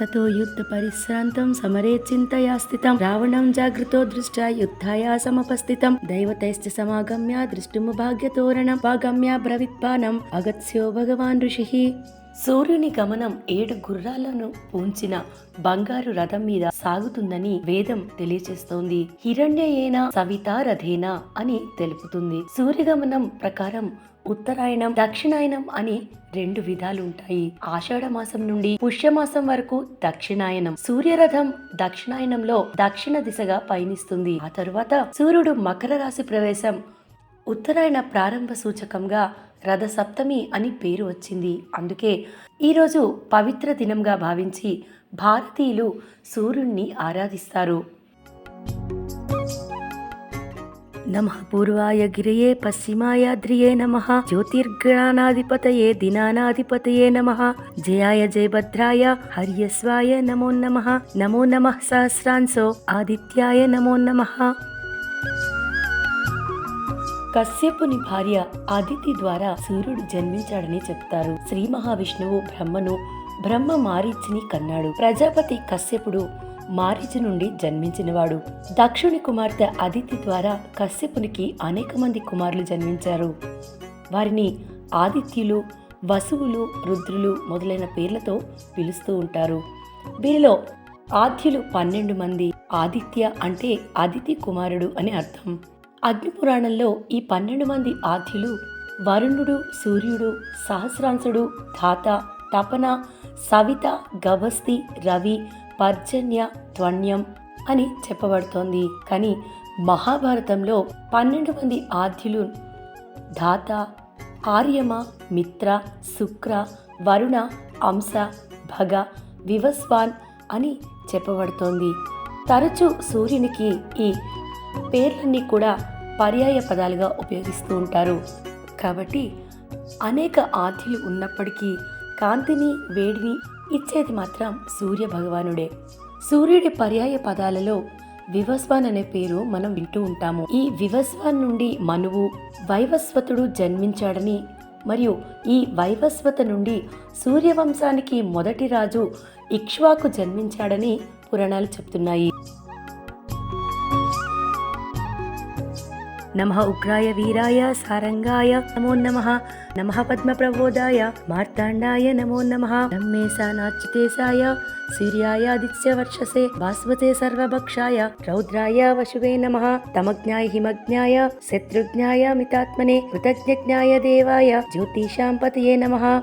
తతో యుద్ధ పరిశ్రాంతం సమరే చింతయా స్థితం. రావణం జాగృతో దృష్టా యుద్ధాయ సమపస్థితం. దైవతైశ్చ సమాగమ్య దృష్టిము భాగ్యతోరణం వాగమ్య బ్రవిత్పానం. అగత్స్యో భగవాన్ ఋషి. సూర్యుని గమనం ఏడు గుర్రాలను ఉంచిన బంగారు రథం మీద సాగుతుందని వేదం తెలియజేస్తోంది హిరణ్యయేన సవితా రథేనా అని తెలుపుతుంది. సూర్యగమనం ప్రకారం ఉత్తరాయణం దక్షిణాయనం అని రెండు విధాలు ఉంటాయి ఆషాఢ మాసం నుండి పుష్యమాసం వరకు దక్షిణాయనం సూర్యరథం దక్షిణాయనంలో దక్షిణ దిశగా పయనిస్తుంది. ఆ తరువాత సూర్యుడు మకర రాశి ప్రవేశం ఉత్తరాయణ ప్రారంభ సూచకంగా రథ సప్తమి అని పేరు వచ్చింది. అందుకే ఈరోజు పవిత్ర దినంగా భావించి భారతీయులు సూర్యుణ్ణి ఆరాధిస్తారు. నమ పూర్వాయ గిరియే పశ్చిమాయ ద్రియే నమ జ్యోతిర్గణానాధిపతయే దినానాధిపతయే నమ జయాయ జయభద్రాయ హర్యస్వాయ నమో నమ నమో నమ సహస్రాంశో ఆదిత్యాయ నమో నమ కశ్యపుని భార్య అదితి ద్వారా సూర్యుడు జన్మించాడని చెప్తారు. శ్రీ మహావిష్ణువు బ్రహ్మను బ్రహ్మ మారీచిని కన్నాడు. ప్రజాపతి కశ్యపుడు మారీచి నుండి జన్మించినవాడు. దక్షుని కుమార్తె అదితి ద్వారా కశ్యపునికి అనేక మంది కుమారులు జన్మించారు. వారిని ఆదిత్యులు వసువులు రుద్రులు మొదలైన పేర్లతో పిలుస్తూ ఉంటారు. వీరిలో ఆద్యులు పన్నెండు మంది. ఆదిత్య అంటే అదితి కుమారుడు అని అర్థం. అగ్నిపురాణంలో ఈ పన్నెండు మంది ఆద్యులు వరుణుడు సూర్యుడు సహస్రాంశుడు ధాత తపన సవిత గవస్తి రవి పర్జన్య త్వణ్యం అని చెప్పబడుతోంది. కానీ మహాభారతంలో పన్నెండు మంది ఆద్యులు ధాత ఆర్యమ మిత్ర శుక్ర వరుణ అంశ భగ వివస్వాన్ అని చెప్పబడుతోంది. తరచూ సూర్యునికి ఈ పేర్లన్నీ కూడా పర్యాయ పదాలుగా ఉపయోగిస్తూ ఉంటారు. కాబట్టి అనేక ఆద్యులు ఉన్నప్పటికీ కాంతిని వేడిని ఇచ్చేది మాత్రం సూర్య భగవానుడే. సూర్యుడి పర్యాయ పదాలలో వివస్వాన్ అనే పేరు మనం వింటూ ఉంటాము. ఈ వివస్వాన్ నుండి మనువు వైవస్వతుడు జన్మించాడని మరియు ఈ వైవస్వత నుండి సూర్యవంశానికి మొదటి రాజు ఇక్ష్వాకు జన్మించాడని పురాణాలు చెప్తున్నాయి. నమ ఉగ్రాయ వీరాయ సారంగాయ నమో నమ. నమ పద్మప్రబోధాయ మార్తాండాయ నమో నమ. బ్రహ్మేశానాచ్యుతేశాయ సూర్యాయాదిత్య వర్షసే బాస్మతే సర్వభక్షాయ రౌద్రాయ వశువే నమ. తమజ్ఞాయ హిమజ్ఞాయ శత్రుజ్ఞాయ మితాత్మనే కృతజ్ఞజ్ఞాయ దేవాయ జ్యోతిషాం పతయే నమ.